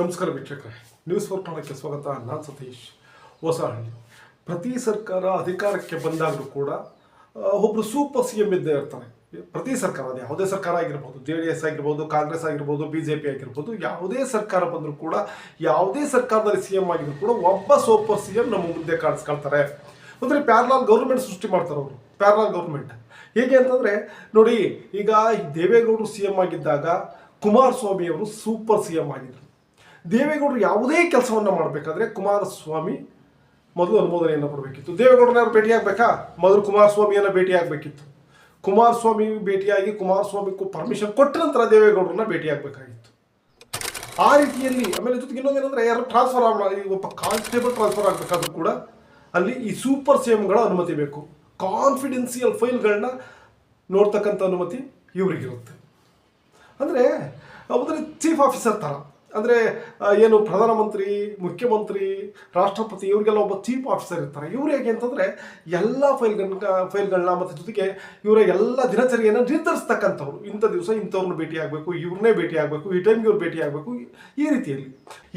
ನಮಸ್ಕಾರ ವೀಕ್ಷಕರೇ. News four ಸ್ವಾಗತ. ನಾನು ಸತೀಶ್. ಹೊಸಹಳ್ಳಿ. ಪ್ರತಿ ಸರ್ಕಾರ ಅಧಿಕಾರಕ್ಕೆ ಬಂದಾಗಲೂ ಕೂಡ ಒಬ್ಬರು ಸೂಪರ್ ಸಿ ಎಂ ಇದ್ದೇ ಇರ್ತಾರೆ. ಪ್ರತಿ ಸರ್ಕಾರ ಯಾವುದೇ ಸರ್ಕಾರ ಆಗಿರ್ಬೋದು, ಜೆ ಡಿ ಎಸ್ ಆಗಿರ್ಬೋದು, ಕಾಂಗ್ರೆಸ್ ಆಗಿರ್ಬೋದು, ಬಿ ಜೆ ಪಿ ಆಗಿರ್ಬೋದು, ಯಾವುದೇ ಸರ್ಕಾರ ಬಂದರೂ ಕೂಡ, ಯಾವುದೇ ಸರ್ಕಾರದಲ್ಲಿ ಸಿ ಎಂ ಆಗಿದ್ರು ಕೂಡ ಒಬ್ಬ ಸೂಪರ್ ಸಿ ಎಂ ನಮ್ಮ ಮುಂದೆ ಕಾಣಿಸ್ಕೊಳ್ತಾರೆ. ಅಂದರೆ ಪ್ಯಾರಲಾಲ್ ಗೌರ್ಮೆಂಟ್ ಸೃಷ್ಟಿ ಮಾಡ್ತಾರೆ ಅವರು. Parallel government. ಹೇಗೆ ಅಂತಂದರೆ, ನೋಡಿ, ಈಗ ದೇವೇಗೌಡರು ಸಿ ಎಂ ಆಗಿದ್ದಾಗ ಕುಮಾರಸ್ವಾಮಿ ಅವರು ಸೂಪರ್ ಸಿ ಎಂ ಆಗಿದ್ರು. ದೇವೇಗೌಡರು ಯಾವುದೇ ಕೆಲಸವನ್ನು ಮಾಡಬೇಕಾದ್ರೆ ಕುಮಾರಸ್ವಾಮಿ ಮೊದಲು ಅನುಮೋದನೆಯನ್ನು ಕೊಡಬೇಕಿತ್ತು. ದೇವೇಗೌಡರನ್ನ ಭೇಟಿಯಾಗಬೇಕಾ? ಮೊದಲು ಕುಮಾರಸ್ವಾಮಿಯನ್ನು ಭೇಟಿಯಾಗಬೇಕಿತ್ತು. ಕುಮಾರಸ್ವಾಮಿ ಭೇಟಿಯಾಗಿ ಕುಮಾರಸ್ವಾಮಿ ಪರ್ಮಿಷನ್ ಕೊಟ್ಟ ನಂತರ ದೇವೇಗೌಡರನ್ನ ಭೇಟಿಯಾಗಬೇಕಾಗಿತ್ತು. ಆ ರೀತಿಯಲ್ಲಿ ಆಮೇಲೆ ಜೊತೆಗೆ ಇನ್ನೊಂದೇನೆಂದ್ರೆ ಯಾರು ಟ್ರಾನ್ಸ್ಫರ್ ಆಗ ಒಬ್ಬ ಕಾನ್ಸ್ಟೇಬಲ್ ಟ್ರಾನ್ಸ್ಫರ್ ಆಗಬೇಕಾದ್ರೂ ಕೂಡ ಅಲ್ಲಿ ಈ ಸೂಪರ್ ಸೇಮ್ಗಳ ಅನುಮತಿ ಬೇಕು. ಕಾನ್ಫಿಡೆನ್ಸಿಯಲ್ ಫೈಲ್ಗಳನ್ನ ನೋಡ್ತಕ್ಕಂಥ ಅನುಮತಿ ಇವರಿಗಿರುತ್ತೆ. ಅಂದರೆ ಅಂದರೆ ಚೀಫ್ ಆಫೀಸರ್ ಥರ ಅಂದರೆ ಏನು ಪ್ರಧಾನಮಂತ್ರಿ, ಮುಖ್ಯಮಂತ್ರಿ, ರಾಷ್ಟ್ರಪತಿ ಇವರಿಗೆಲ್ಲ ಒಬ್ಬ ಚೀಫ್ ಆಫೀಸರ್ ಇರ್ತಾರೆ. ಇವ್ರು ಹೇಗೆ ಅಂತಂದರೆ, ಎಲ್ಲ ಫೈಲ್ಗಳನ್ನ ಫೈಲ್ಗಳನ್ನ ಮತ್ತು ಜೊತೆಗೆ ಇವರ ಎಲ್ಲ ದಿನಚರಿಯನ್ನು ನಿರ್ಧರಿಸ್ತಕ್ಕಂಥವ್ರು. ಇಂಥ ದಿವಸ ಇಂಥವ್ರನ್ನ ಭೇಟಿ ಆಗಬೇಕು, ಇವ್ರನ್ನೇ ಭೇಟಿ ಆಗಬೇಕು, ಈ ಟೈಮ್ಗೆ ಇವ್ರು ಭೇಟಿ ಆಗಬೇಕು, ಈ ರೀತಿಯಲ್ಲಿ.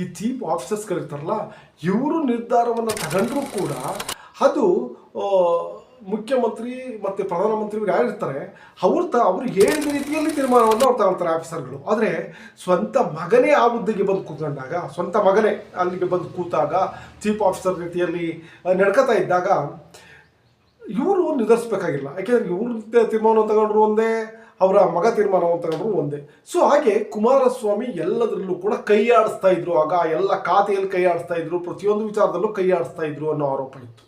ಈ ಚೀಫ್ ಆಫೀಸರ್ಸ್ಗಳಿರ್ತಾರಲ್ಲ, ಇವರು ನಿರ್ಧಾರವನ್ನು ತಗೊಂಡ್ರೂ ಕೂಡ ಅದು ಮುಖ್ಯಮಂತ್ರಿ ಮತ್ತು ಪ್ರಧಾನಮಂತ್ರಿಗಳು ಯಾರಿರ್ತಾರೆ, ಅವ್ರು ತ, ಅವ್ರು ಹೇಳಿದ ರೀತಿಯಲ್ಲಿ ತೀರ್ಮಾನವನ್ನು ಅವ್ರು ತಗೊಳ್ತಾರೆ ಆಫೀಸರ್ಗಳು. ಆದರೆ ಸ್ವಂತ ಮಗನೇ ಆ ಹುದ್ದೆಗೆ ಬಂದು ಕೂತ್ಕೊಂಡಾಗ, ಸ್ವಂತ ಮಗನೇ ಅಲ್ಲಿಗೆ ಬಂದು ಕೂತಾಗ, ಚೀಫ್ ಆಫೀಸರ್ ರೀತಿಯಲ್ಲಿ ನಡ್ಕೋತಾ ನಡ್ಕೊತಾ ಇದ್ದಾಗ ಇವರು ನಿರ್ಧರಿಸಬೇಕಾಗಿಲ್ಲ ಯಾಕೆಂದರೆ ಇವ್ರ ತೀರ್ಮಾನವನ್ನು ತಗೊಂಡ್ರು ಒಂದೇ, ಅವರ ಮಗ ತೀರ್ಮಾನವನ್ನು ತಗೊಂಡ್ರು ಒಂದೇ. ಸೊ ಹಾಗೆ ಕುಮಾರಸ್ವಾಮಿ ಎಲ್ಲದರಲ್ಲೂ ಕೂಡ ಕೈ ಆಡಿಸ್ತಾ ಇದ್ರು ಆಗ, ಎಲ್ಲ ಖಾತೆಯಲ್ಲಿ ಕೈ ಆಡಿಸ್ತಾ ಇದ್ರು, ಪ್ರತಿಯೊಂದು ವಿಚಾರದಲ್ಲೂ ಕೈ ಆಡಿಸ್ತಾ ಇದ್ರು ಅನ್ನೋ ಆರೋಪ ಇತ್ತು.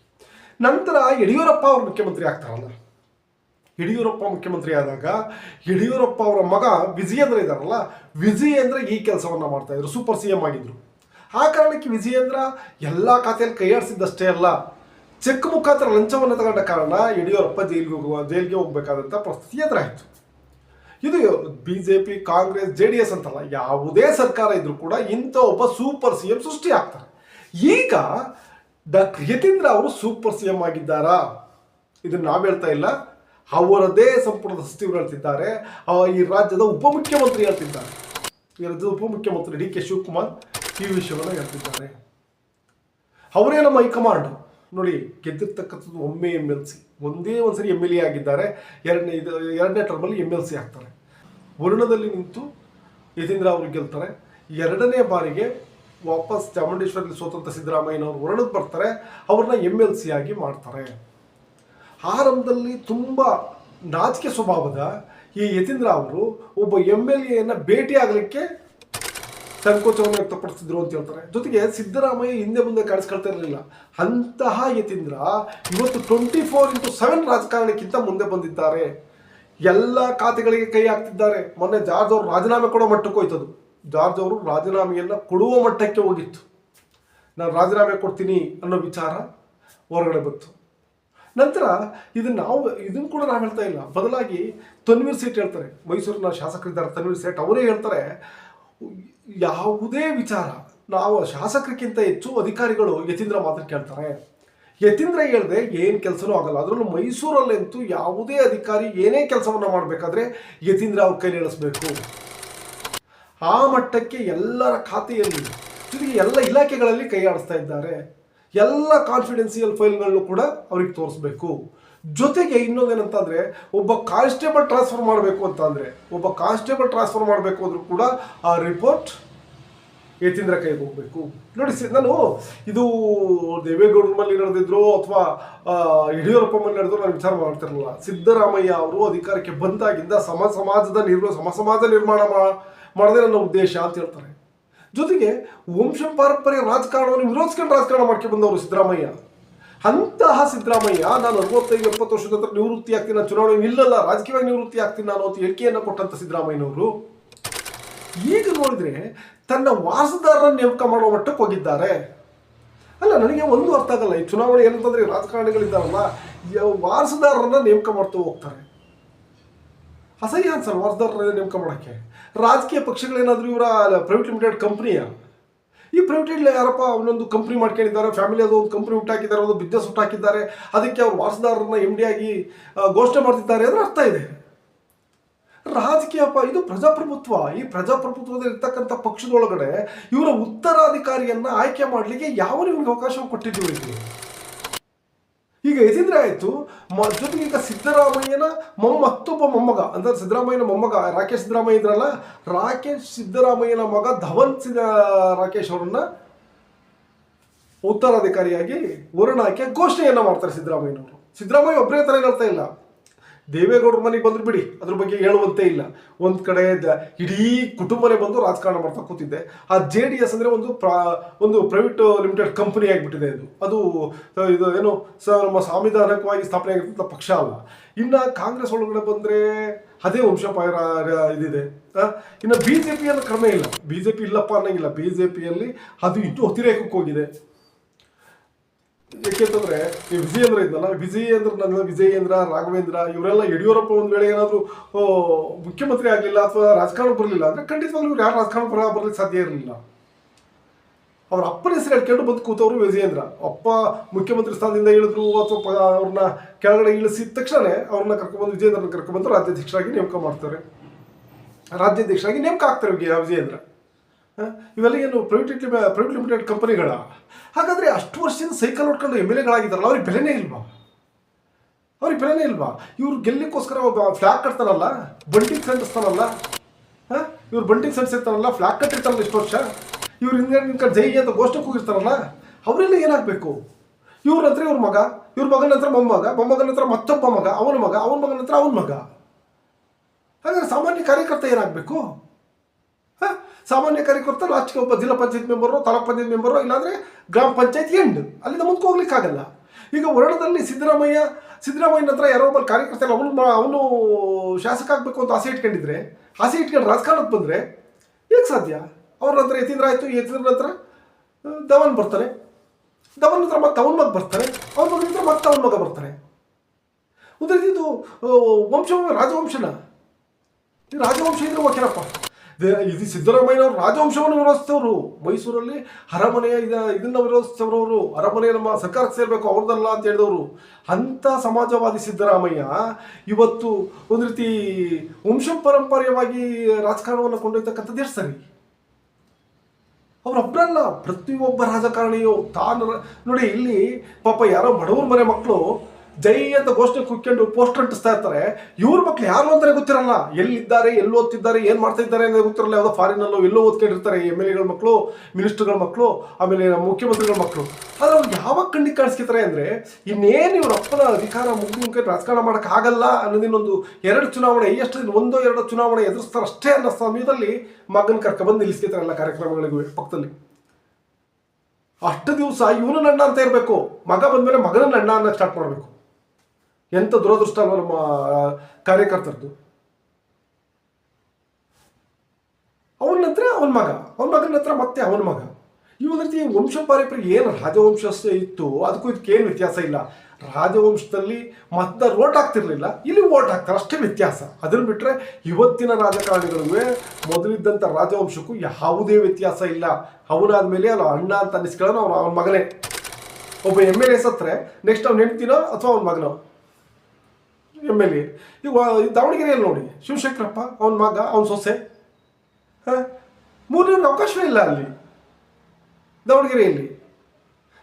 ನಂತರ ಯಡಿಯೂರಪ್ಪ ಅವರು ಮುಖ್ಯಮಂತ್ರಿ ಆಗ್ತಾರಲ್ಲ. ಯಡಿಯೂರಪ್ಪ ಮುಖ್ಯಮಂತ್ರಿ ಆದಾಗ ಯಡಿಯೂರಪ್ಪ ಅವರ ಮಗ ವಿಜಯೇಂದ್ರ ಇದ್ದಾರಲ್ಲ ವಿಜಯೇಂದ್ರ ಈ ಕೆಲಸವನ್ನ ಮಾಡ್ತಾ ಇದ್ರು ಸೂಪರ್ ಸಿ ಎಂ ಆಗಿದ್ರು. ಆ ಕಾರಣಕ್ಕೆ ವಿಜಯೇಂದ್ರ ಎಲ್ಲ ಖಾತೆಯಲ್ಲಿ ಕೈ ಆಡಿಸಿದ್ದಷ್ಟೇ ಅಲ್ಲ, ಚೆಕ್ ಮುಖಾಂತರ ಲಂಚವನ್ನು ತಗೊಂಡ ಕಾರಣ ಯಡಿಯೂರಪ್ಪ ಜೈಲಿಗೆ ಹೋಗುವ, ಜೈಲಿಗೆ ಹೋಗ್ಬೇಕಾದಂಥ ಪರಿಸ್ಥಿತಿ ಎದುರಾಯಿತು. ಇದು B J P Congress, J D S ಅಂತಲ್ಲ, ಯಾವುದೇ ಸರ್ಕಾರ ಇದ್ರೂ ಕೂಡ ಇಂಥ ಒಬ್ಬ ಸೂಪರ್ ಸಿ ಎಂ ಸೃಷ್ಟಿ ಆಗ್ತಾರೆ. ಈಗ ಡಾಕ್ಟರ್ ಯತೀಂದ್ರ ಅವರು ಸೂಪರ್ ಸಿ ಎಂ ಆಗಿದ್ದಾರಾ? ಇದನ್ನು ನಾವು ಹೇಳ್ತಾ ಇಲ್ಲ. ಅವರದೇ ಸಂಪುಟದ ಸಚಿವರು ಹೇಳ್ತಿದ್ದಾರೆ. ಈ ರಾಜ್ಯದ ಉಪಮುಖ್ಯಮಂತ್ರಿ ಹೇಳ್ತಿದ್ದಾರೆ. ಈ ರಾಜ್ಯದ ಉಪಮುಖ್ಯಮಂತ್ರಿ ಡಿ ಕೆ ಶಿವಕುಮಾರ್ ಈ ವಿಷಯವನ್ನು ಹೇಳ್ತಿದ್ದಾರೆ. ಅವರೇ ನಮ್ಮ ಹೈಕಮಾಂಡ್. ನೋಡಿ, ಗೆದ್ದಿರ್ತಕ್ಕಂಥದ್ದು ಒಮ್ಮೆ ಎಂ ಎಲ್ ಸಿ. ಒಂದೇ ಒಂದ್ಸರಿ ಎಂ ಎಲ್ ಎ ಆಗಿದ್ದಾರೆ. ಎರಡನೇ ಇದು, ಎರಡನೇ ಟರ್ಮಲ್ಲಿ ಎಂ ಎಲ್ ಸಿ ಆಗ್ತಾರೆ. ವರ್ಣದಲ್ಲಿ ನಿಂತು ಯತೀಂದ್ರ ಅವರು ಗೆಲ್ತಾರೆ. ಎರಡನೇ ಬಾರಿಗೆ ವಾಪಸ್ ಚಾಮುಂಡೇಶ್ವರಲ್ಲಿ ಸ್ವತಂತ್ರ ಸಿದ್ದರಾಮಯ್ಯನವರು ವರ್ಣಕ್ಕೆ ಬರ್ತಾರೆ, ಅವ್ರನ್ನ ಎಂ ಎಲ್ ಸಿ ಆಗಿ ಮಾಡ್ತಾರೆ. ಆರಂಭದಲ್ಲಿ ತುಂಬ ನಾಚಿಕೆ ಸ್ವಭಾವದ ಈ ಯತೀಂದ್ರ ಅವರು ಒಬ್ಬ ಎಂ ಎಲ್ ಎಯನ್ನು ಭೇಟಿ ಆಗಲಿಕ್ಕೆ ಸಂಕೋಚವನ್ನು ವ್ಯಕ್ತಪಡಿಸಿದ್ರು ಅಂತ ಹೇಳ್ತಾರೆ. ಜೊತೆಗೆ ಸಿದ್ದರಾಮಯ್ಯ ಹಿಂದೆ ಮುಂದೆ ಕಾಣಿಸ್ಕೊಳ್ತಾ ಇರಲಿಲ್ಲ. ಅಂತಹ ಯತೀಂದ್ರ ಇವತ್ತು ಟ್ವೆಂಟಿ ಫೋರ್ ಇಂಟು ಸೆವೆನ್ ರಾಜಕಾರಣಕ್ಕಿಂತ ಮುಂದೆ ಬಂದಿದ್ದಾರೆ. ಎಲ್ಲ ಖಾತೆಗಳಿಗೆ ಕೈ ಹಾಕ್ತಿದ್ದಾರೆ. ಮೊನ್ನೆ ಜಾರ್ಜ್ ಅವರು ರಾಜೀನಾಮೆ ಕೊಡೋ ಮಟ್ಟಕ್ಕೆ ಹೋಯ್ತದು. ಜಾರ್ಜ್ ಅವರು ರಾಜೀನಾಮೆಯನ್ನು ಕೊಡುವ ಮಟ್ಟಕ್ಕೆ ಹೋಗಿತ್ತು. ನಾನು ರಾಜೀನಾಮೆ ಕೊಡ್ತೀನಿ ಅನ್ನೋ ವಿಚಾರ ಹೊರಗಡೆ ಬಂತು. ನಂತರ ಇದನ್ನ ನಾವು ಇದನ್ನು ಕೂಡ ನಾವು ಹೇಳ್ತಾ ಇಲ್ಲ. ಬದಲಾಗಿ ತನ್ವೀರ್ ಸೇಠ್ ಹೇಳ್ತಾರೆ. ಮೈಸೂರಿನ ಶಾಸಕರಿದ್ದಾರೆ ತನ್ವೀರ್ ಸೇಠ್ ಅವರೇ ಹೇಳ್ತಾರೆ, ಯಾವುದೇ ವಿಚಾರ, ನಾವು ಶಾಸಕರಿಗಿಂತ ಹೆಚ್ಚು ಅಧಿಕಾರಿಗಳು ಯತೀಂದ್ರ ಮಾತ್ರ ಕೇಳ್ತಾರೆ. ಯತೀಂದ್ರ ಹೇಳ್ದೆ ಏನು ಕೆಲಸನೂ ಆಗಲ್ಲ. ಅದರಲ್ಲೂ ಮೈಸೂರಲ್ಲಂತೂ ಯಾವುದೇ ಅಧಿಕಾರಿ ಏನೇ ಕೆಲಸವನ್ನು ಮಾಡಬೇಕಾದ್ರೆ ಯತೀಂದ್ರ ಅವ್ರ ಕೈಲಿ ಇಳಿಸ್ಬೇಕು. ಆ ಮಟ್ಟಕ್ಕೆ ಎಲ್ಲರ ಖಾತೆಯಲ್ಲಿ ಜೊತೆಗೆ ಎಲ್ಲ ಇಲಾಖೆಗಳಲ್ಲಿ ಕೈ ಆಡಿಸ್ತಾ ಇದ್ದಾರೆ. ಎಲ್ಲ ಕಾನ್ಫಿಡೆನ್ಸಿಯಲ್ ಫೈಲ್ಗಳನ್ನು ಕೂಡ ಅವ್ರಿಗೆ ತೋರಿಸ್ಬೇಕು. ಜೊತೆಗೆ ಇನ್ನೊಂದೇನಂತಂದ್ರೆ, ಒಬ್ಬ ಕಾನ್ಸ್ಟೇಬಲ್ ಟ್ರಾನ್ಸ್ಫರ್ ಮಾಡಬೇಕು ಅಂತ ಅಂದರೆ ಒಬ್ಬ ಕಾನ್ಸ್ಟೇಬಲ್ ಟ್ರಾನ್ಸ್ಫರ್ ಮಾಡಬೇಕು ಅಂದರೂ ಕೂಡ ಆ ರಿಪೋರ್ಟ್ ಯತೀಂದ್ರ ಕೈಗೆ ಹೋಗಬೇಕು. ನೋಡಿ ಸಿ- ನಾನು ಇದು ದೇವೇಗೌಡರ ನಡೆದಿದ್ರು ಅಥವಾ ಯಡಿಯೂರಪ್ಪ ಮೇಲೆ ನಡೆದ್ರು ನಾನು ವಿಚಾರ ಮಾಡ್ತಿರಲಿಲ್ಲ ಸಿದ್ದರಾಮಯ್ಯ ಅವರು ಅಧಿಕಾರಕ್ಕೆ ಬಂದಾಗಿಂದ ಸಮ, ಸಮಾಜದ ನಿರ್ಮ, ಸಮ, ಸಮಾಜ ನಿರ್ಮಾಣ ಮಾ- ಮಾಡೋದೇ ನನ್ನ ಉದ್ದೇಶ ಅಂತ ಹೇಳ್ತಾರೆ. ಜೊತೆಗೆ ವಂಶ ಪಾರಂಪರ್ಯ ರಾಜಕಾರಣವನ್ನು ವಿರೋಧಿಸ್ಕೊಂಡು ರಾಜಕಾರಣ ಮಾಡ್ಕೊಂಡು ಬಂದವರು ಸಿದ್ದರಾಮಯ್ಯ. ಅಂತಹ ಸಿದ್ದರಾಮಯ್ಯ ನಾನು ಅರವತ್ತೈದು, ಎಪ್ಪತ್ತು ವರ್ಷದ ಹತ್ರ ನಿವೃತ್ತಿ ಆಗ್ತೀನಿ, ನಾನು ಚುನಾವಣೆ ಇಲ್ಲಲ್ಲ ರಾಜಕೀಯವಾಗಿ ನಿವೃತ್ತಿ ಆಗ್ತೀನಿ ನಾನು ಅಂತ ಹೇಳಿಕೆಯನ್ನು ಕೊಟ್ಟಂತ ಸಿದ್ದರಾಮಯ್ಯನವರು. ಈಗ ನೋಡಿದ್ರೆ ತನ್ನ ವಾರಸದಾರರನ್ನು ನೇಮಕ ಮಾಡುವ ಮಟ್ಟಕ್ಕೆ ಹೋಗಿದ್ದಾರೆ. ಅಲ್ಲ, ನನಗೆ ಒಂದು ಅರ್ಥ ಆಗಲ್ಲ, ಈ ಚುನಾವಣೆ ಏನಂತಂದ್ರೆ ರಾಜಕಾರಣಿಗಳಿದ್ದಾರಲ್ಲ ವಾರಸುದಾರರನ್ನ ನೇಮಕ ಮಾಡ್ತಾ ಹೋಗ್ತಾರೆ. ಅಸಹ್ಯ ಅನ್ಸಲ್ಲ ವಾರ್ಸ್ದಾರ ನೇಮಕ ಮಾಡೋಕ್ಕೆ ರಾಜಕೀಯ ಪಕ್ಷಗಳೇನಾದರೂ ಇವರ ಪ್ರೈವೇಟ್ ಲಿಮಿಟೆಡ್ ಕಂಪ್ನಿಯ ಈ ಪ್ರೈವೇಟ್ ಯಾರಪ್ಪ ಅವನೊಂದು ಕಂಪ್ನಿ ಮಾಡ್ಕೊಂಡಿದ್ದಾರೆ ಫ್ಯಾಮಿಲಿ ಅದು ಒಂದು ಕಂಪ್ನಿ ಹುಟ್ಟಾಕಿದ್ದಾರೆ, ಒಂದು ಬಿಸ್ನೆಸ್ ಹುಟ್ಟಾಕಿದ್ದಾರೆ, ಅದಕ್ಕೆ ಅವ್ರು ವಾರಸದಾರರನ್ನ ಎಂ ಡಿ ಆಗಿ ಘೋಷಣೆ ಮಾಡ್ತಿದ್ದಾರೆ ಅಂದ್ರೆ ಅರ್ಥ ಇದೆ. ರಾಜಕೀಯಪ್ಪ ಇದು ಪ್ರಜಾಪ್ರಭುತ್ವ. ಈ ಪ್ರಜಾಪ್ರಭುತ್ವದಲ್ಲಿ ಇರ್ತಕ್ಕಂಥ ಪಕ್ಷದೊಳಗಡೆ ಇವರ ಉತ್ತರಾಧಿಕಾರಿಯನ್ನು ಆಯ್ಕೆ ಮಾಡಲಿಕ್ಕೆ ಯಾವ ಅವಕಾಶ ಕೊಟ್ಟಿದ್ದೀವಿ. ಈಗ ಯತೀಂದ್ರ ಆಯ್ತು, ಮ- ಜೊತೆಗೆ ಈಗ ಸಿದ್ದರಾಮಯ್ಯನ ಮತ್ತೊಬ್ಬ ಮೊಮ್ಮಗ, ಅಂದರೆ ಸಿದ್ದರಾಮಯ್ಯನ ಮೊಮ್ಮಗ, ರಾಕೇಶ್ ಸಿದ್ದರಾಮಯ್ಯ ಇದ್ರಲ್ಲ, ರಾಕೇಶ್ ಸಿದ್ದರಾಮಯ್ಯನ ಮಗ ಧವನ್ ಸಿದ ರಾಕೇಶ್ ಅವರನ್ನ ಉತ್ತರಾಧಿಕಾರಿಯಾಗಿ ವರುಣ ಹಾಕಿ ಘೋಷಣೆಯನ್ನ ಮಾಡ್ತಾರೆ ಸಿದ್ದರಾಮಯ್ಯನವರು. ಸಿದ್ದರಾಮಯ್ಯ ಒಬ್ಬರೇ ತರ ಹೇಳ್ತಾ ಇಲ್ಲ. ದೇವೇಗೌಡರ ಮನೆಗೆ ಬಂದ್ರು ಬಿಡಿ. ಅದ್ರ ಬಗ್ಗೆ ಹೇಳುವಂತೆ ಇಲ್ಲ. ಒಂದು ಕಡೆ ಇಡೀ ಕುಟುಂಬನೇ ಬಂದು ರಾಜಕಾರಣ ಮಾಡ್ತಾ ಕೂತಿದ್ದೆ ಆ ಜೆ ಡಿ ಎಸ್ ಅಂದ್ರೆ ಒಂದು ಪ್ರಾ, ಒಂದು ಪ್ರೈವೇಟ್ ಲಿಮಿಟೆಡ್ ಕಂಪನಿ ಆಗಿಬಿಟ್ಟಿದೆ ಇದು. ಅದು ಇದು ಏನು, ಸ, ನಮ್ಮ ಸಾಂವಿಧಾನಿಕವಾಗಿ ಸ್ಥಾಪನೆ ಆಗಿರ್ತಂಥ ಪಕ್ಷ ಅಲ್ಲ. ಇನ್ನ ಕಾಂಗ್ರೆಸ್ ಒಳಗಡೆ ಬಂದ್ರೆ ಅದೇ ವಂಶಪಾಯ ಇದಿದೆ. ಇನ್ನು ಬಿ ಜೆ ಪಿಯಲ್ಲಿ ಕ್ರಮ ಇಲ್ಲ. ಬಿ ಜೆ ಪಿ ಇಲ್ಲಪ್ಪ ಅನ್ನಂಗಿಲ್ಲ. ಬಿ ಜೆ ಪಿಯಲ್ಲಿ ಅದು ಇಟ್ಟು ಅತಿರೇಕಕ್ಕೆ ಹೋಗಿದೆ. ಯಾಕೆಂತಂದ್ರೆ ಈ ವಿಜಯೇಂದ್ರ ಇದ್ನಲ್ಲ ವಿಜಯೇಂದ್ರ ನನ್ನ ವಿಜಯೇಂದ್ರ ರಾಘವೇಂದ್ರ, ಇವರೆಲ್ಲ ಯಡಿಯೂರಪ್ಪ ಒಂದ್ ವೇಳೆ ಏನಾದ್ರು ಮುಖ್ಯಮಂತ್ರಿ ಆಗಲಿಲ್ಲ ಅಥವಾ ರಾಜಕಾರಣ ಬರಲಿಲ್ಲ ಅಂದ್ರೆ ಖಂಡಿತವಾಗ್ಲೂ ಇವ್ರು ಯಾರು ರಾಜಕಾರಣ ಬರ ಬರ್ಲಿಕ್ಕೆ ಸಾಧ್ಯ ಇರಲಿಲ್ಲ. ಅವ್ರ ಅಪ್ಪನ ಹೆಸರು ಹೇಳ್ಕೊಂಡು ಬಂದು ಕೂತವರು ವಿಜಯೇಂದ್ರ. ಅಪ್ಪ ಮುಖ್ಯಮಂತ್ರಿ ಸ್ಥಾನದಿಂದ ಇಳಿದ್ರು ಅಥವಾ ಅವ್ರನ್ನ ಕೆಳಗಡೆ ಇಳಿಸಿದ ತಕ್ಷಣ ಅವ್ರನ್ನ ಕರ್ಕೊಂಡ್ಬಂದು ವಿಜಯೇಂದ್ರನ ಕರ್ಕೊಂಡ್ಬಂದು ರಾಜ್ಯಾಧ್ಯಕ್ಷರಾಗಿ ನೇಮಕ ಮಾಡ್ತಾರೆ. ರಾಜ್ಯಾಧ್ಯಕ್ಷರಾಗಿ ನೇಮಕ ಆಗ್ತಾರೆ ವಿಜಯ- ವಿಜಯೇಂದ್ರ? ಇವೆಲ್ಲ ಏನು ಪ್ರೈವೇಟ್ ಪ್ರೈವೇಟ್ ಲಿಮಿಟೆಡ್ ಕಂಪನಿಗಳ ಹಾಗಾದರೆ ಅಷ್ಟು ವರ್ಷದಿಂದ ಸೈಕಲ್ ಹೊಡ್ಕೊಂಡು ಎಂ ಎಲ್ ಎಗಳಾಗಿದ್ದಾರಲ್ಲ ಅವ್ರಿಗೆ ಬೆಲೆನೇ ಇಲ್ವಾ? ಅವ್ರಿಗೆ ಬೆಲೆನೇ ಇಲ್ವಾ? ಇವ್ರು ಗೆಲ್ಲಕ್ಕೋಸ್ಕರ ಒಬ್ಬ ಫ್ಲಾಗ್ ಕಟ್ತಾರಲ್ಲ ಬಂಟಿಂಗ್ ಸೆಂಟಿಸ್ತಾರಲ್ಲ ಹಾಂ? ಇವ್ರು ಬಂಟಿಂಗ್ ಸೆಂಟಿಸಿರ್ತಾರಲ್ಲ ಫ್ಲಾಗ್ ಕಟ್ಟಿರ್ತಾರಲ್ಲ ಇಷ್ಟು ವರ್ಷ, ಇವ್ರು ಹಿಂದೆ ನಿಂತ್ಕೊಂಡು ಜೈ ಅಂತ ಗೋಷ್ಠಕ್ಕೆ ಹೋಗಿರ್ತಾರಲ್ಲ ಅವರೆಲ್ಲ ಏನಾಗಬೇಕು? ಇವ್ರ ನಂತರ ಇವ್ರ ಮಗ, ಇವ್ರ ಮಗನ ನಂತರ ಮೊಮ್ಮಗ, ಮೊಮ್ಮಗನ ನಂತರ ಮತ್ತೊಬ್ಬ ಮಗ, ಅವನ ಮಗ, ಅವನ ಮಗನ ನಂತರ ಅವನ ಮಗ. ಹಾಗಾದ್ರೆ ಸಾಮಾನ್ಯ ಕಾರ್ಯಕರ್ತ ಏನಾಗಬೇಕು? ಹ? ಸಾಮಾನ್ಯ ಕಾರ್ಯಕರ್ತ ಲಾಸ್ಟ್ಗೆ ಒಬ್ಬ ಜಿಲ್ಲಾ ಪಂಚಾಯತ್ ಮೆಂಬರು ತಾಲೂಕ್ ಪಂಚಾಯತ್ ಮೆಂಬರು ಇಲ್ಲಾಂದ್ರೆ ಗ್ರಾಮ ಪಂಚಾಯತ್ ಎಂಡ್ ಅಲ್ಲಿಂದ ಮುಂದಕ್ಕೆ ಹೋಗ್ಲಿಕ್ಕಾಗಲ್ಲ ಈಗ ವರ್ಣದಲ್ಲಿ ಸಿದ್ದರಾಮಯ್ಯ, ಸಿದ್ದರಾಮಯ್ಯನ ಹತ್ರ ಯಾರೋ ಒಬ್ಬ ಕಾರ್ಯಕರ್ತ ಅವನು ಅವನು ಶಾಸಕ ಆಗಬೇಕು ಅಂತ ಆಸೆ ಇಟ್ಕೊಂಡಿದ್ರೆ, ಆಸೆ ಇಟ್ಕೊಂಡು ರಾಜಕಾರಣಕ್ಕೆ ಬಂದರೆ ಹೇಗೆ ಸಾಧ್ಯ? ಅವ್ರ ನಂತರ ಯತೀಂದ್ರ ಆಯಿತು, ಯತೀಂದ್ರ ನಂತರ ಧವನ್ ಬರ್ತಾರೆ. ಧವನ್ ನಂತರ ಮತ್ತೆ ಅವನ ಮಗ ಬರ್ತಾರೆ, ಅವನ ಮಗ ನಂತರ ಮತ್ತೆ ಅವನ ಮಗ ಬರ್ತಾರೆ. ಒಂದು ರೀತಿ ಇದು ವಂಶ ರಾಜವಂಶನ. ರಾಜವಂಶ ಇದ್ರೆ ಓಕೆನಪ್ಪ ಇದು ಸಿದ್ದರಾಮಯ್ಯನವರು ರಾಜವಂಶವನ್ನು ವಿರೋಧಿಸಿದವರು. ಮೈಸೂರಲ್ಲಿ ಅರಮನೆಯ ಇದ, ಇದನ್ನು ವಿರೋಧಿಸಿದವರು. ಅರಮನೆ ನಮ್ಮ ಸರ್ಕಾರಕ್ಕೆ ಸೇರಬೇಕು, ಅವ್ರದ್ದಲ್ಲ ಅಂತ ಹೇಳಿದವರು. ಅಂಥ ಸಮಾಜವಾದಿ ಸಿದ್ದರಾಮಯ್ಯ ಇವತ್ತು ಒಂದು ರೀತಿ ವಂಶ ಪರಂಪರೆಯವಾಗಿ ರಾಜಕಾರಣವನ್ನು ಕೊಂಡೊಯ್ತಕ್ಕಂಥದ್ದು ಎಷ್ಟು ಸರಿ ಅವರೊಬ್ಬರಲ್ಲ ಪ್ರತಿಯೊಬ್ಬ ರಾಜಕಾರಣಿಯು ತಾನು, ನೋಡಿ, ಇಲ್ಲಿ ಪಾಪ ಯಾರೋ ಬಡವ್ರ ಮನೆ ಮಕ್ಕಳು ಜೈ ಅಂತ ಘೋಷಣೆ ಕುಕ್ಕೊಂಡು ಪೋಸ್ಟರ್ ಅಂಟಿಸ್ತಾ ಇರ್ತಾರೆ. ಇವ್ರ ಮಕ್ಳು ಯಾರು ಅಂತಾನೆ ಗೊತ್ತಿರಲ್ಲ. ಎಲ್ಲಿದ್ದಾರೆ, ಎಲ್ಲಿ ಓದ್ತಿದ್ದಾರೆ, ಏನು ಮಾಡ್ತಾ ಇದ್ದಾರೆ ಅನ್ನೋದು ಗೊತ್ತಿರಲ್ಲ. ಯಾವುದೋ ಫಾರಿನಲ್ಲೋ ಎಲ್ಲೋ ಓದ್ಕೊಂಡಿರ್ತಾರೆ. ಎಂ ಎಲ್ ಎಗಳ ಮಕ್ಕಳು ಮಿನಿಸ್ಟರ್ಗಳ ಮಕ್ಕಳು ಆಮೇಲೆ ಮುಖ್ಯಮಂತ್ರಿಗಳ ಮಕ್ಕಳು ಆದ್ರೆ ಅವ್ರು ಯಾವಾಗ ಕಣ್ಣಿಗೆ ಕಾಣಿಸ್ಕೊತಾರೆ ಅಂದರೆ ಇನ್ನೇನು ಇವ್ರ ಅಪ್ಪನ ಅಧಿಕಾರ ಮುಗಿದು ಮುಗಿದು ರಾಜಕಾರಣ ಮಾಡೋಕ್ಕಾಗಲ್ಲ ಒಂದು ಎರಡು ಚುನಾವಣೆ, ಎಷ್ಟು ದಿನ ಒಂದೋ ಎರಡು ಚುನಾವಣೆ ಎದುರಿಸ್ತಾರೆ ಅಷ್ಟೇ ಅನ್ನೋ ಸಮಯದಲ್ಲಿ ಮಗನ ಕರ್ಕೊಬಂದು ನಿಲ್ಲಿಸ್ಕೊತಾರೆ ಎಲ್ಲ ಕಾರ್ಯಕ್ರಮಗಳಿಗೂ ಪಕ್ಕದಲ್ಲಿ. ಅಷ್ಟು ದಿವಸ ಇವನು ಅಣ್ಣ ಅಂತ ಇರಬೇಕು. ಮಗ ಬಂದ್ಮೇಲೆ ಮಗನನ್ನ ಅಣ್ಣ ಅನ್ನ ಸ್ಟಾರ್ಟ್ ಮಾಡಬೇಕು. ಎಂಥ ದುರದೃಷ್ಟ ನಮ್ಮ ಕಾರ್ಯಕರ್ತರದ್ದು? ಅವನ ನಂತರ ಅವನ ಮಗ, ಅವನ ಮಗನ ನಂತರ ಮತ್ತೆ ಅವನ ಮಗ. ಈ ಒಂದು ರೀತಿ ವಂಶ ಏನು ರಾಜವಂಶ ಇತ್ತು, ಅದಕ್ಕೂ ಇದಕ್ಕೇನು ವ್ಯತ್ಯಾಸ ಇಲ್ಲ. ರಾಜವಂಶದಲ್ಲಿ ಮತದಾರ ಓಟ್ ಹಾಕ್ತಿರ್ಲಿಲ್ಲ, ಇಲ್ಲಿ ಓಟ್ ಹಾಕ್ತಾರೆ, ಅಷ್ಟೇ ವ್ಯತ್ಯಾಸ. ಅದನ್ನು ಬಿಟ್ಟರೆ ಇವತ್ತಿನ ರಾಜಕಾರಣಿಗಳಿಗೂ ಮೊದಲಿದ್ದಂಥ ರಾಜವಂಶಕ್ಕೂ ಯಾವುದೇ ವ್ಯತ್ಯಾಸ ಇಲ್ಲ. ಅವನಾದ್ಮೇಲೆ ಅಲ್ಲ, ಅಣ್ಣ ಅಂತ ಅನ್ನಿಸ್ಕೊಳ್ಳೋನು ಅವನು, ಅವನ ಮಗನೇ. ಒಬ್ಬ ಎಂ ಎಲ್ ಎ ಸತ್ರೆ ನೆಕ್ಸ್ಟ್ ಅವ್ನು ಹೆಂಡ್ತಿನೋ ಅಥವಾ ಅವನ ಮಗನೋ? M L A. ಈಗ ದಾವಣಗೆರೆಯಲ್ಲಿ ನೋಡಿ, ಶಿವಶಂಕರಪ್ಪ, ಅವನ ಮಗ, ಅವನ ಸೊಸೆ. ಹಾಂ? ಮೂರನೇ ಅವಕಾಶವೇ ಇಲ್ಲ ಅಲ್ಲಿ, ದಾವಣಗೆರೆಯಲ್ಲಿ.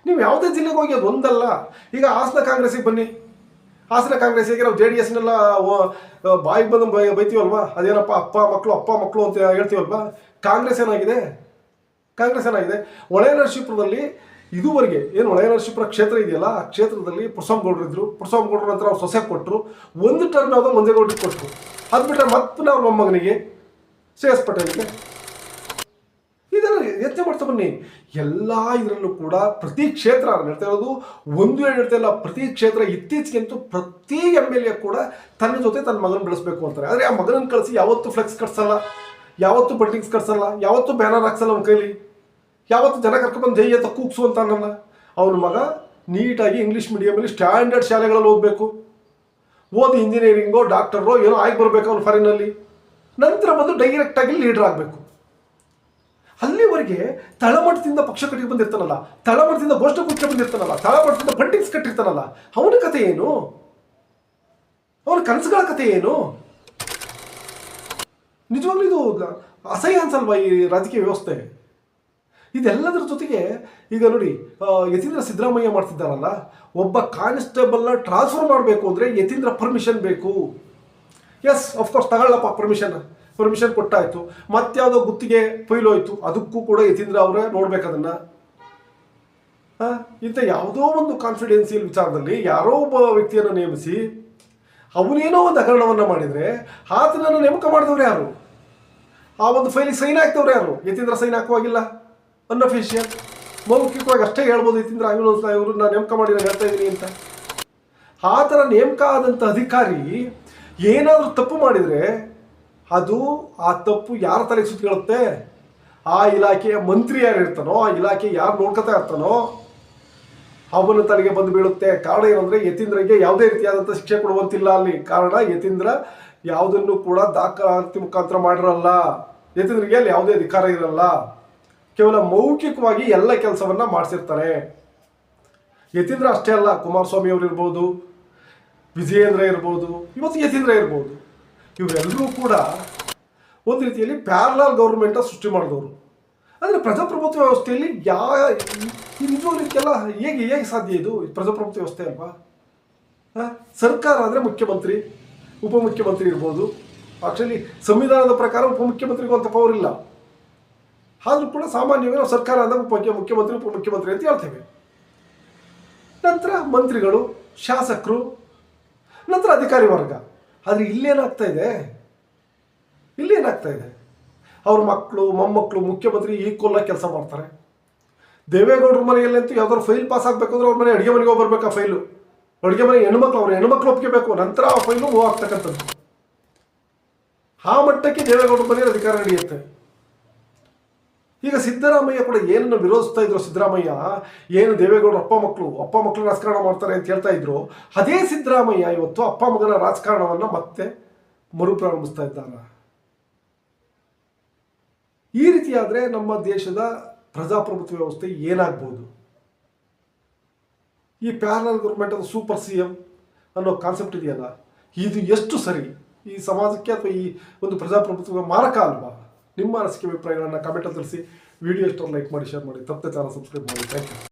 ನೀವು ಯಾವುದೇ ಜಿಲ್ಲೆಗೆ ಹೋಗಿ ಅದು ಒಂದಲ್ಲ. ಈಗ ಹಾಸನ ಕಾಂಗ್ರೆಸ್ಸಿಗೆ ಬನ್ನಿ. ಹಾಸನ ಕಾಂಗ್ರೆಸ್ಸಿಗೆ ನಾವು ಜೆ ಡಿ ಎಸ್ನೆಲ್ಲ ಬಾಯಿಗೆ ಬಂದು ಬೈ, ಬೈತೀವಲ್ವಾ? ಅದೇನಪ್ಪ ಅಪ್ಪ ಮಕ್ಕಳು ಅಪ್ಪ ಮಕ್ಕಳು ಅಂತ ಹೇಳ್ತೀವಲ್ವಾ? ಕಾಂಗ್ರೆಸ್ ಏನಾಗಿದೆ? ಕಾಂಗ್ರೆಸ್ ಏನಾಗಿದೆ? ಒಳೆ ನರಸೀಪುರದಲ್ಲಿ ಇದುವರೆಗೆ ಏನು ಒಳೆ ನರಸೀಪುರ ಕ್ಷೇತ್ರ ಇದೆಯಲ್ಲ, ಆ ಕ್ಷೇತ್ರದಲ್ಲಿ ಪುರಸ್ವಾಮಿಗೌಡರು ಇದ್ರು. ಪುರಸ್ವಾಮಿಗೌಡರ ನಂತರ ಅವ್ರು ಸೊಸೆ ಕೊಟ್ಟರು ಒಂದು ಟರ್ಮ್ ಯಾವುದೋ ಮಂಜೇಗೌಡರಿಗೆ ಕೊಟ್ಟರು ಅದು ಬಿಟ್ಟರೆ ಮತ್ತೆ ನಾವು ಮೊಮ್ಮಗನಿಗೆ ಎಸ್ ಪಟೇಲ್ಗೆ. ಇದೆಲ್ಲ ಯೋಚನೆ ಮಾಡ್ತಾ ಬನ್ನಿ. ಎಲ್ಲ ಇದರಲ್ಲೂ ಕೂಡ ಪ್ರತಿ ಕ್ಷೇತ್ರ ಹೇಳ್ತಾ ಇರೋದು, ಒಂದು, ಎರಡು ಹೇಳ್ತಾ ಇಲ್ಲ, ಪ್ರತಿ ಕ್ಷೇತ್ರ ಇತ್ತೀಚೆಗಂತೂ ಪ್ರತಿ ಎಂ ಎಲ್ ಎ ಕೂಡ ತನ್ನ ಜೊತೆ ತನ್ನ ಮಗನ ಬೆಳೆಸ್ಬೇಕು ಅಂತಾರೆ. ಆದರೆ ಆ ಮಗನನ್ನು ಕಳಿಸಿ ಯಾವತ್ತೂ ಫ್ಲೆಕ್ಸ್ ಕಟ್ಸಲ್ಲ, ಯಾವತ್ತೂ ಬಟ್ಟಿಂಗ್ಸ್ ಕಟ್ಸಲ್ಲ, ಯಾವತ್ತೂ ಬ್ಯಾನರ್ ಹಾಕ್ಸಲ್ಲ ಅವನ ಕೈಲಿ. ಯಾವತ್ತು ಜನ ಕರ್ಕೊಂಡ್ಬಂದು ಧ್ಯೇಯ ಅಂತ ಕೂಗ್ಸು ಅಂತ ಅನ್ನಲ್ಲ. ಅವನ ಮಗ ನೀಟಾಗಿ ಇಂಗ್ಲೀಷ್ ಮೀಡಿಯಮಲ್ಲಿ ಸ್ಟ್ಯಾಂಡರ್ಡ್ ಶಾಲೆಗಳಲ್ಲಿ ಓದಬೇಕು. ಓದಿ ಇಂಜಿನಿಯರಿಂಗೋ ಡಾಕ್ಟರೋ ಏನೋ ಆಗಿ ಬರಬೇಕು ಅವ್ನು ಫಾರಿನಲ್ಲಿ ನಂತರ ಬಂದು ಡೈರೆಕ್ಟಾಗಿ ಲೀಡರ್ ಆಗಬೇಕು. ಅಲ್ಲಿವರೆಗೆ ತಳಮಟ್ಟದಿಂದ ಪಕ್ಷ ಕಟ್ಟಿಗೆ ಬಂದಿರ್ತಾನಲ್ಲ ತಳಮಟ್ಟದಿಂದ ಗೋಷ್ಠ ಕುಚ್ಚ ಬಂದಿರ್ತಾನಲ್ಲ ತಳಮಟ್ಟದಿಂದ ಬಂಟಿಂಗ್ಸ್ ಕಟ್ಟಿರ್ತಾನಲ್ಲ, ಅವನ ಕಥೆ ಏನು? ಅವನ ಕನಸುಗಳ ಕಥೆ ಏನು? ನಿಜವಾಗ್ಲೂ ಇದು ಅಸಹ್ಯ ಅನ್ಸಲ್ವಾ ಈ ರಾಜಕೀಯ ವ್ಯವಸ್ಥೆ? ಇದೆಲ್ಲದರ ಜೊತೆಗೆ ಈಗ ನೋಡಿ ಯತೀಂದ್ರ ಸಿದ್ದರಾಮಯ್ಯ ಮಾಡ್ತಿದ್ದಾರಲ್ಲ ಒಬ್ಬ ಕಾನ್ಸ್ಟೇಬಲ್ನ ಟ್ರಾನ್ಸ್ಫರ್ ಮಾಡಬೇಕು ಅಂದರೆ ಯತೀಂದ್ರ ಪರ್ಮಿಷನ್ ಬೇಕು. ಎಸ್ ಅಫ್ಕೋರ್ಸ್ ತಗೊಳ್ಳಪ್ಪ ಪರ್ಮಿಷನ್ ಪರ್ಮಿಷನ್ ಮತ್ತೆ ಯಾವುದೋ ಗುತ್ತಿಗೆ ಫೈಲೋಯ್ತು ಅದಕ್ಕೂ ಕೂಡ ಯತೀಂದ್ರ ಅವರೇ ನೋಡ್ಬೇಕು ಅದನ್ನ. ಆ, ಇಂಥ ಯಾವುದೋ ಒಂದು ಕಾನ್ಫಿಡೆನ್ಸಿಯಲ್ ವಿಚಾರದಲ್ಲಿ ಯಾರೋ ಒಬ್ಬ ವ್ಯಕ್ತಿಯನ್ನು ನೇಮಿಸಿ ಅವನೇನೋ ಒಂದು ಹಗರಣವನ್ನು ಮಾಡಿದರೆ ಆತನನ್ನು ನೇಮಕ ಮಾಡಿದವ್ರು ಯಾರು? ಆ ಒಂದು ಫೈಲಿಗೆ ಸೈನ್ ಹಾಕ್ತವ್ರು ಯಾರು? ಯತೀಂದ್ರ ಸೈನ್ ಹಾಕುವಾಗಿಲ್ಲ. ಅನ್ಅಫಿಷಿಯಲ್ ಮೌಖಿಕವಾಗಿ ಅಷ್ಟೇ ಹೇಳ್ಬೋದು ಯತೀಂದ್ರ ಅವಿನೋಸ್ ನಾನು ನೇಮಕ ಮಾಡಿ, ನಾನು ಹೇಳ್ತಾ ಇದ್ದೀನಿ ಅಂತ. ಆ ಥರ ನೇಮಕ ಆದಂಥ ಅಧಿಕಾರಿ ಏನಾದರೂ ತಪ್ಪು ಮಾಡಿದರೆ ಅದು ಆ ತಪ್ಪು ಯಾರ ತಲೆಗೆ ಸುತ್ತಕೊಳ್ಳುತ್ತೆ ಆ ಇಲಾಖೆಯ ಮಂತ್ರಿ ಯಾರು ಇರ್ತಾನೋ, ಆ ಇಲಾಖೆ ಯಾರು ನೋಡ್ಕೊತಾ ಇರ್ತಾನೋ, ಅವನ ತಲೆಗೆ ಬಂದು ಬೀಳುತ್ತೆ. ಕಾರಣ ಏನಂದರೆ ಯತೀಂದ್ರಗೆ ಯಾವುದೇ ರೀತಿಯಾದಂಥ ಶಿಕ್ಷೆ ಕೊಡುವಂತಿಲ್ಲ ಅಲ್ಲಿ. ಕಾರಣ ಯತೀಂದ್ರ ಯಾವುದನ್ನು ಕೂಡ ದಾಖಲಾತಿ ಮುಖಾಂತರ ಮಾಡಿರಲ್ಲ. ಯತೀಂದ್ರಿಗೆ ಅಲ್ಲಿ ಯಾವುದೇ ಅಧಿಕಾರ ಇರಲ್ಲ. ಕೇವಲ ಮೌಖಿಕವಾಗಿ ಎಲ್ಲ ಕೆಲಸವನ್ನ ಮಾಡಿಸಿರ್ತಾರೆ. ಯತೀಂದ್ರ ಅಷ್ಟೇ ಅಲ್ಲ, ಕುಮಾರಸ್ವಾಮಿ ಅವರು ಇರ್ಬೋದು, ವಿಜಯೇಂದ್ರ ಇರ್ಬೋದು, ಇವತ್ತು ಯತೀಂದ್ರ ಇರ್ಬೋದು. ಇವರೆಲ್ಲರೂ ಕೂಡ ಒಂದು ರೀತಿಯಲ್ಲಿ ಪ್ಯಾರಲಾಲ್ ಗೌರ್ಮೆಂಟ ಸೃಷ್ಟಿ ಮಾಡಿದವರು. ಅಂದ್ರೆ ಪ್ರಜಾಪ್ರಭುತ್ವ ವ್ಯವಸ್ಥೆಯಲ್ಲಿ ಯಾ ಈ ನಿಜವಾಗ್ಲಿಕ್ಕೆಲ್ಲ ಹೇಗೆ ಹೇಗೆ ಸಾಧ್ಯ ಇದು? ಇದು ಪ್ರಜಾಪ್ರಭುತ್ವ ವ್ಯವಸ್ಥೆ ಅಲ್ವಾ? ಸರ್ಕಾರ ಅಂದರೆ ಮುಖ್ಯಮಂತ್ರಿ, ಉಪಮುಖ್ಯಮಂತ್ರಿ ಇರ್ಬೋದು. ಆಕ್ಚುಲಿ ಸಂವಿಧಾನದ ಪ್ರಕಾರ ಉಪಮುಖ್ಯಮಂತ್ರಿಗೂ ಅಂತ ಪವರ್ ಇಲ್ಲ. ಆದರೂ ಕೂಡ ಸಾಮಾನ್ಯವಾಗಿ ನಾವು ಸರ್ಕಾರ ಅಂದಾಗ ಉಪ ಮುಖ್ಯಮಂತ್ರಿ, ಉಪಮುಖ್ಯಮಂತ್ರಿ ಅಂತ ಹೇಳ್ತೇವೆ. ನಂತರ ಮಂತ್ರಿಗಳು, ಶಾಸಕರು, ನಂತರ ಅಧಿಕಾರಿ ವರ್ಗ. ಆದರೆ ಇಲ್ಲೇನಾಗ್ತಾ ಇದೆ? ಇಲ್ಲೇನಾಗ್ತಾ ಇದೆ? ಅವ್ರ ಮಕ್ಕಳು, ಮೊಮ್ಮಕ್ಕಳು, ಮುಖ್ಯಮಂತ್ರಿ ಈಕ್ವಲ್ ಆಗಿ ಕೆಲಸ ಮಾಡ್ತಾರೆ. ದೇವೇಗೌಡರ ಮನೆಯಲ್ಲಂತೂ ಯಾವ್ದಾದ್ರು ಫೈಲ್ ಪಾಸ್ ಆಗಬೇಕಂದ್ರೆ ಅವ್ರ ಮನೆ ಅಡುಗೆ ಮನೆಗೆ ಹೋಗ್ಬರ್ಬೇಕು ಆ ಫೈಲು. ಅಡುಗೆ ಮನೆ ಹೆಣ್ಮಕ್ಳು, ಅವ್ರ ಹೆಣ್ಮಕ್ಳು ಒಪ್ಕೋಬೇಕು ನಂತರ ಆ ಫೈಲು ಮೂವ್ ಆಗ್ತಕ್ಕಂಥದ್ದು. ಆ ಮಟ್ಟಕ್ಕೆ ದೇವೇಗೌಡರ ಮನೆಯಲ್ಲಿ ಅಧಿಕಾರ ನಡೆಯುತ್ತೆ. ಈಗ ಸಿದ್ದರಾಮಯ್ಯ ಕೂಡ ಏನನ್ನು ವಿರೋಧಿಸ್ತಾ ಇದ್ರು ಸಿದ್ದರಾಮಯ್ಯ? ಏನು ದೇವೇಗೌಡರು ಅಪ್ಪ ಮಕ್ಕಳು ಅಪ್ಪ ಮಕ್ಕಳು ರಾಜಕಾರಣ ಮಾಡ್ತಾರೆ ಅಂತ ಹೇಳ್ತಾ ಇದ್ರು. ಅದೇ ಸಿದ್ದರಾಮಯ್ಯ ಇವತ್ತು ಅಪ್ಪ ಮಗನ ರಾಜಕಾರಣವನ್ನು ಮತ್ತೆ ಮರುಪ್ರಾರಂಭಿಸ್ತಾ ಇದ್ದಾರೆ? ಈ ರೀತಿಯಾದರೆ ನಮ್ಮ ದೇಶದ ಪ್ರಜಾಪ್ರಭುತ್ವ ವ್ಯವಸ್ಥೆ ಏನಾಗ್ಬೋದು? ಈ ಪ್ಯಾರಲಲ್ ಗೌರ್ಮೆಂಟ್ ಅದು ಸೂಪರ್ ಸಿ ಎಂ ಅನ್ನೋ ಕಾನ್ಸೆಪ್ಟ್ ಇದೆಯಲ್ಲ? ಇದು ಎಷ್ಟು ಸರಿ? ಈ ಸಮಾಜಕ್ಕೆ ಅಥವಾ ಈ ಒಂದು ಪ್ರಜಾಪ್ರಭುತ್ವ ಮಾರಕ ಅಲ್ವಾ? ನಿಮ್ಮ ಅನಿಸಿಕೆ ಅಭಿಪ್ರಾಯಗಳನ್ನು ಕಮೆಂಟಲ್ಲಿ ತಿಳಿಸಿ. ವಿಡಿಯೋ ಇಷ್ಟ ಲೈಕ್ ಮಾಡಿ ಶೇರ್ ಮಾಡಿ. ತಪ್ಪದೆ ಚಾನಲ್ ಸಬ್ಸ್ಕ್ರೈಬ್ ಮಾಡಿ. Thank you